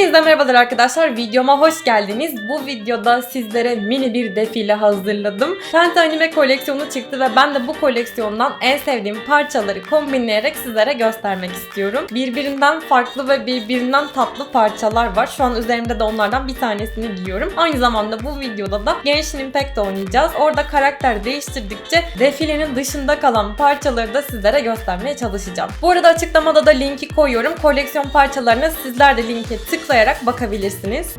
Hepinize merhabalar arkadaşlar. Videoma hoş geldiniz. Bu videoda sizlere mini bir defile hazırladım. Penta anime koleksiyonu çıktı ve ben de bu koleksiyondan en sevdiğim parçaları kombinleyerek sizlere göstermek istiyorum. Birbirinden farklı ve birbirinden tatlı parçalar var. Şu an üzerimde de onlardan bir tanesini giyiyorum. Aynı zamanda bu videoda da Genshin Impact oynayacağız. Orada karakter değiştirdikçe defilenin dışında kalan parçaları da sizlere göstermeye çalışacağım. Bu arada açıklamada da linki koyuyorum. Koleksiyon parçalarına sizler de linke tıklayarak bakabilirsiniz.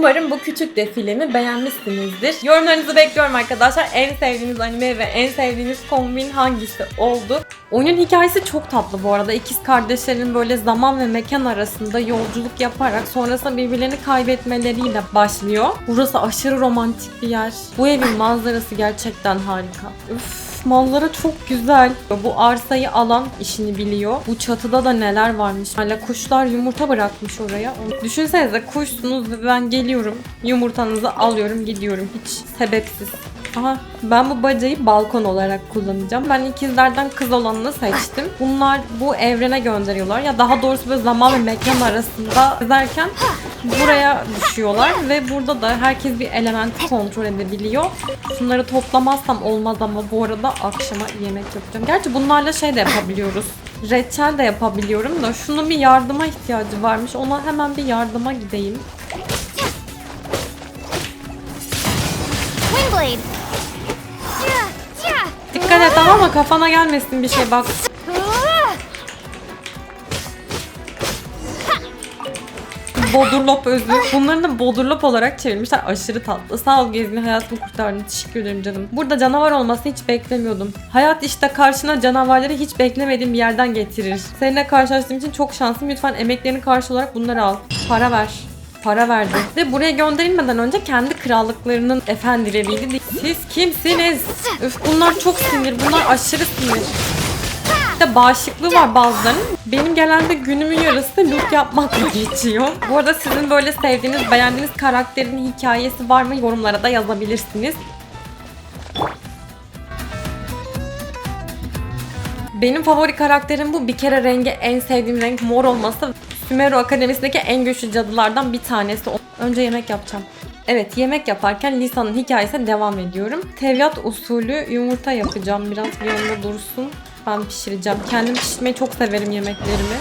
Umarım bu küçük defilemi beğenmişsinizdir. Yorumlarınızı bekliyorum arkadaşlar. En sevdiğiniz anime ve en sevdiğiniz kombin hangisi oldu? Oyunun hikayesi çok tatlı bu arada. İkiz kardeşlerin böyle zaman ve mekan arasında yolculuk yaparak sonrasında birbirlerini kaybetmeleriyle başlıyor. Burası aşırı romantik bir yer. Bu evin manzarası gerçekten harika. Üf manzara çok güzel. Bu arsayı alan işini biliyor. Bu çatıda da neler varmış. Hala kuşlar yumurta bırakmış oraya. Düşünsenize kuşsunuz ve ben geliyorum. Yumurtanızı alıyorum gidiyorum. Hiç sebepsiz. Aha ben bu bacayı balkon olarak kullanacağım. Ben ikizlerden kız olanını seçtim. Bunlar bu evrene gönderiyorlar. Ya daha doğrusu böyle zaman ve mekan arasında gezerken buraya düşüyorlar ve burada da herkes bir elementi kontrol edebiliyor. Şunları toplamazsam olmaz ama bu arada akşama yemek yapacağım. Gerçi bunlarla şey de yapabiliyoruz. Reçel de yapabiliyorum da şunun bir yardıma ihtiyacı varmış. Ona hemen bir yardıma gideyim. Dikkat et tamam mı? Kafana gelmesin bir şey bak. Bodurlop özü. Bunları da bodurlop olarak çevirmişler. Aşırı tatlı. Sağ ol Gezgin hayatımı kurtardın. Teşekkür ederim canım. Burada canavar olmasını hiç beklemiyordum. Hayat işte karşına canavarları hiç beklemediğin bir yerden getirir. Seninle karşılaştığım için çok şanslıyım. Lütfen emeklerini karşı olarak bunları al. Para ver para verdi. Ve buraya gönderilmeden önce kendi krallıklarının efendileriydi. Siz kimsiniz? Öf bunlar çok sinir. Bunlar aşırı sinir. İşte bağışıklığı var bazılarının. Benim genelde günümün yarısı loot yapmakla geçiyor. Bu arada sizin böyle sevdiğiniz, beğendiğiniz karakterin hikayesi var mı? Yorumlara da yazabilirsiniz. Benim favori karakterim bu. Bir kere rengi en sevdiğim renk mor olması. Sümeru Akademisi'ndeki en güçlü cadılardan bir tanesi. Önce yemek yapacağım. Evet yemek yaparken Lisa'nın hikayesine devam ediyorum. Tevyat usulü yumurta yapacağım. Biraz bir yanında dursun. Ben pişireceğim. Kendim pişirmeyi çok severim yemeklerimi.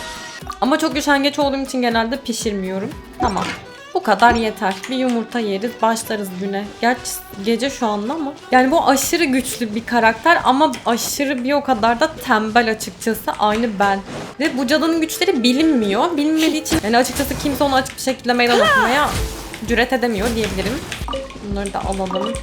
Ama çok üşengeç olduğum için genelde pişirmiyorum. Tamam. Bu kadar yeter. Bir yumurta yeriz, başlarız güne. Gerçi gece şu anda ama. Yani bu aşırı güçlü bir karakter ama aşırı bir o kadar da tembel açıkçası. Aynı ben. Ve bu cadının güçleri bilinmiyor. Bilinmediği için yani açıkçası kimse onu açık bir şekilde meydan okumaya cüret edemiyor diyebilirim. Bunları da alalım.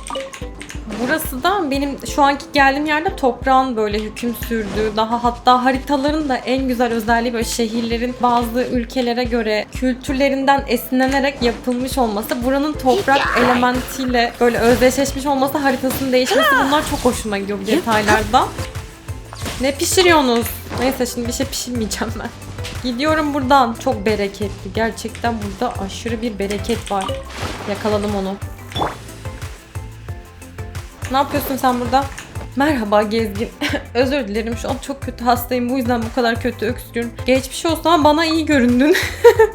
Burası da benim şu anki geldiğim yerde toprağın böyle hüküm sürdüğü, daha hatta haritaların da en güzel özelliği böyle şehirlerin bazı ülkelere göre kültürlerinden esinlenerek yapılmış olması. Buranın toprak elementiyle böyle özdeşleşmiş olması, haritasının değişmesi bunlar çok hoşuma gidiyor bu detaylarda. Ne pişiriyorsunuz? Neyse şimdi bir şey pişirmeyeceğim ben. Gidiyorum buradan. Çok bereketli. Gerçekten burada aşırı bir bereket var. Yakaladım onu. Ne yapıyorsun sen burada? Merhaba Gezgin. Özür dilerim şu an çok kötü hastayım. Bu yüzden bu kadar kötü öksürüyorum. Geçmiş olsun ama bana iyi göründün.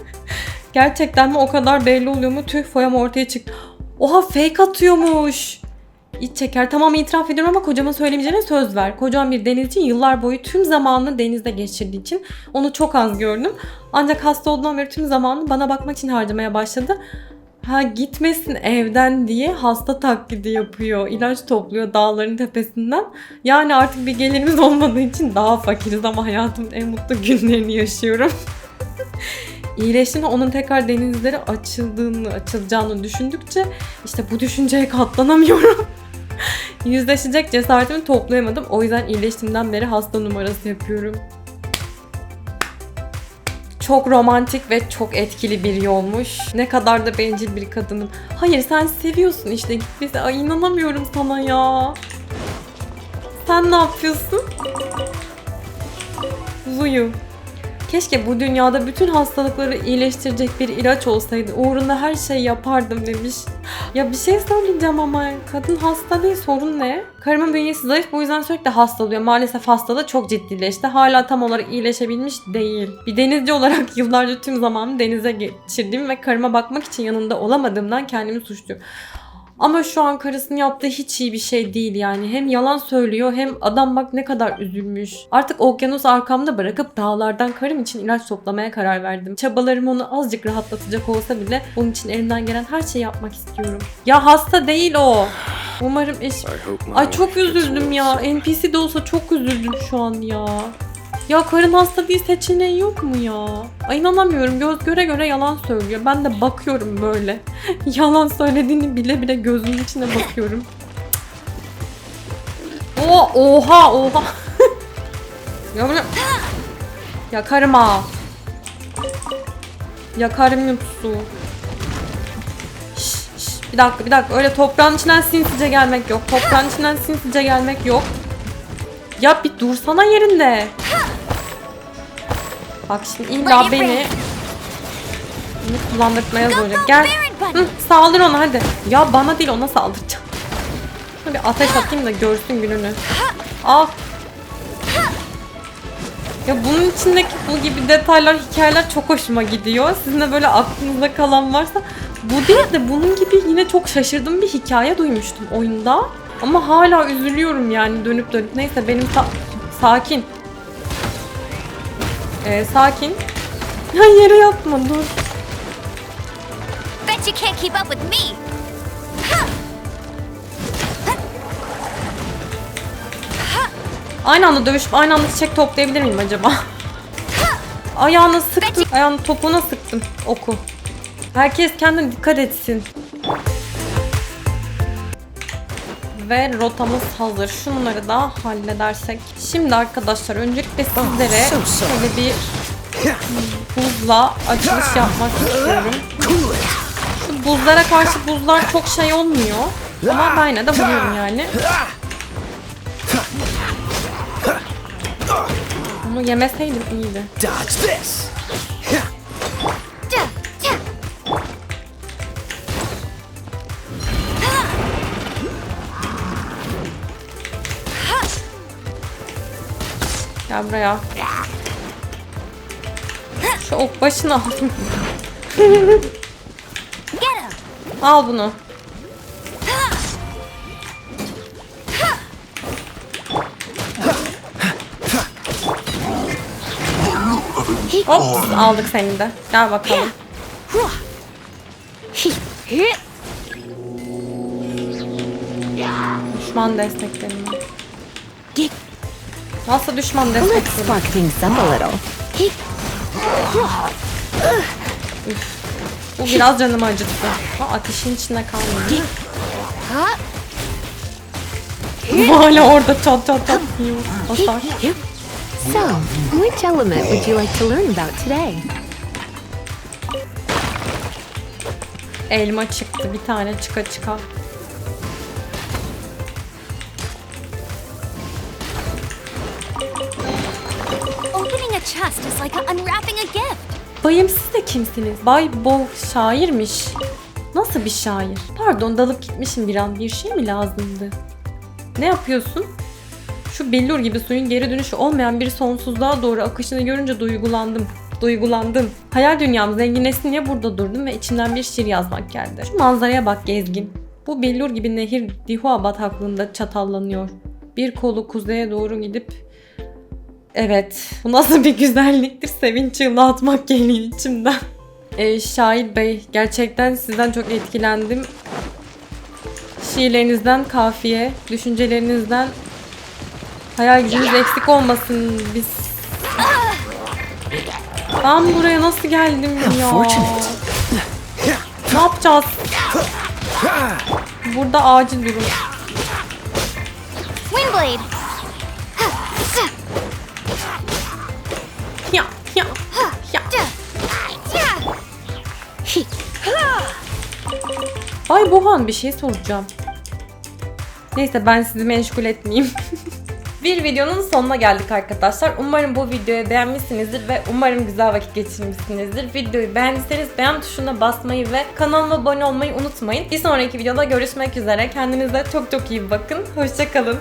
Gerçekten mi o kadar belli oluyor mu? Tüh foyam ortaya çıktı. Oha fake atıyormuş. İç çeker. Tamam itiraf ediyorum ama kocama söylemeyeceğine söz ver. Kocam bir denizci yıllar boyu tüm zamanını denizde geçirdiği için onu çok az gördüm. Ancak hasta olduğundan beri tüm zamanını bana bakmak için harcamaya başladı. Ha gitmesin evden diye hasta taklidi yapıyor. İlaç topluyor dağların tepesinden. Yani artık bir gelirimiz olmadığı için daha fakiriz ama hayatımın en mutlu günlerini yaşıyorum. İyileştiğinde onun tekrar denizlere açıldığını, açılacağını düşündükçe işte bu düşünceye katlanamıyorum. Yüzleşecek cesaretimi toplayamadım. O yüzden iyileştiğimden beri hasta numarası yapıyorum. Çok romantik ve çok etkili bir yolmuş. Ne kadar da bencil bir kadınım. Hayır sen seviyorsun işte git bize. Ay inanamıyorum sana ya. Sen ne yapıyorsun? Zuyu. Keşke bu dünyada bütün hastalıkları iyileştirecek bir ilaç olsaydı. Uğruna her şey yapardım demiş. Ya bir şey söyleyeceğim ama kadın hasta değil sorun ne? Karımın bünyesi zayıf bu yüzden sürekli hasta oluyor. Maalesef hastalığı çok ciddileşti. Hala tam olarak iyileşebilmiş değil. Bir denizci olarak yıllarca tüm zamanımı denize geçirdiğim ve karıma bakmak için yanında olamadığımdan kendimi suçluyorum. Ama şu an karısının yaptığı hiç iyi bir şey değil yani. Hem yalan söylüyor hem adam bak ne kadar üzülmüş. Artık okyanus arkamda bırakıp dağlardan karım için ilaç toplamaya karar verdim. Çabalarım onu azıcık rahatlatacak olsa bile bunun için elimden gelen her şeyi yapmak istiyorum. Ya hasta değil o. Umarım eş... Ay çok üzüldüm ya. NPC de olsa çok üzüldüm şu an ya. Ya karın hasta değil seçeneği yok mu ya? Ay inanamıyorum göz göre göre yalan söylüyor. Ben de bakıyorum böyle. yalan söylediğini bile bile gözümün içine bakıyorum. O oha oha. ya böyle... Ya karıma. Ya yutsu. Bir dakika bir dakika öyle toprağın içinden sinsice gelmek yok. Toprağın içinden sinsice gelmek yok. Ya bir dursana yerinde. Bak şimdi illa beni bunu kullandırmaya zorlayacak. Gel. Hı, saldır ona hadi. Ya bana değil ona saldıracağım. Bir ateş atayım da görsün gününü. Al. Ya bunun içindeki bu gibi detaylar, hikayeler çok hoşuma gidiyor. Sizin de böyle aklınızda kalan varsa bu değil de bunun gibi yine çok şaşırdığım bir hikaye duymuştum oyunda. Ama hala üzülüyorum yani dönüp dönüp. Neyse benim sa- sakin. Ee, sakin. Ya yere yatma dur. Bet you can't keep up with me. Aynı anda dövüşüp aynı anda çiçek toplayabilir miyim acaba? Ayağına sıktım. Ayağını topuğuna sıktım oku. Herkes kendine dikkat etsin. Ve rotamız hazır. Şunları da halledersek. Şimdi arkadaşlar öncelikle sizlere şöyle bir buzla açılış yapmak istiyorum. Şu buzlara karşı buzlar çok şey olmuyor. Ama ben yine de vuruyorum yani. Onu yemeseydim iyiydi. Gel buraya. Şu ok başını aldım. Al bunu. Hop aldık seni de. Gel bakalım. Düşman desteklerini. Nasıl düşman Let's desteklerini? spark things up a little. Bu biraz canımı acıttı. Ha, ateşin içinde kalmıyor. Hala orada çat çat çat yiyor. So, which element would you like to learn about today? Elma çıktı bir tane çıka çıka. Chest is like unwrapping a gift. Bayım siz de kimsiniz? Bay Bo şairmiş. Nasıl bir şair? Pardon dalıp gitmişim bir an. Bir şey mi lazımdı? Ne yapıyorsun? Şu billur gibi suyun geri dönüşü olmayan bir sonsuzluğa doğru akışını görünce duygulandım. Duygulandım. Hayal dünyam zenginleşsin diye burada durdum ve içimden bir şiir yazmak geldi. Şu manzaraya bak gezgin. Bu billur gibi nehir Dihua bataklığında çatallanıyor. Bir kolu kuzeye doğru gidip Evet. Bu nasıl bir güzelliktir? Sevinç çığlığı atmak geliyor içimden. Ee, Şair Bey, gerçekten sizden çok etkilendim. Şiirlerinizden kafiye, düşüncelerinizden hayal gücünüz eksik olmasın biz. Ben buraya nasıl geldim ya? Ne yapacağız? Burada acil durum. Windblade. Ay Bohan bir şey soracağım. Neyse ben sizi meşgul etmeyeyim. Bir videonun sonuna geldik arkadaşlar. Umarım bu videoyu beğenmişsinizdir ve umarım güzel vakit geçirmişsinizdir. Videoyu beğendiyseniz beğen tuşuna basmayı ve kanalıma abone olmayı unutmayın. Bir sonraki videoda görüşmek üzere. Kendinize çok çok iyi bakın. Hoşçakalın.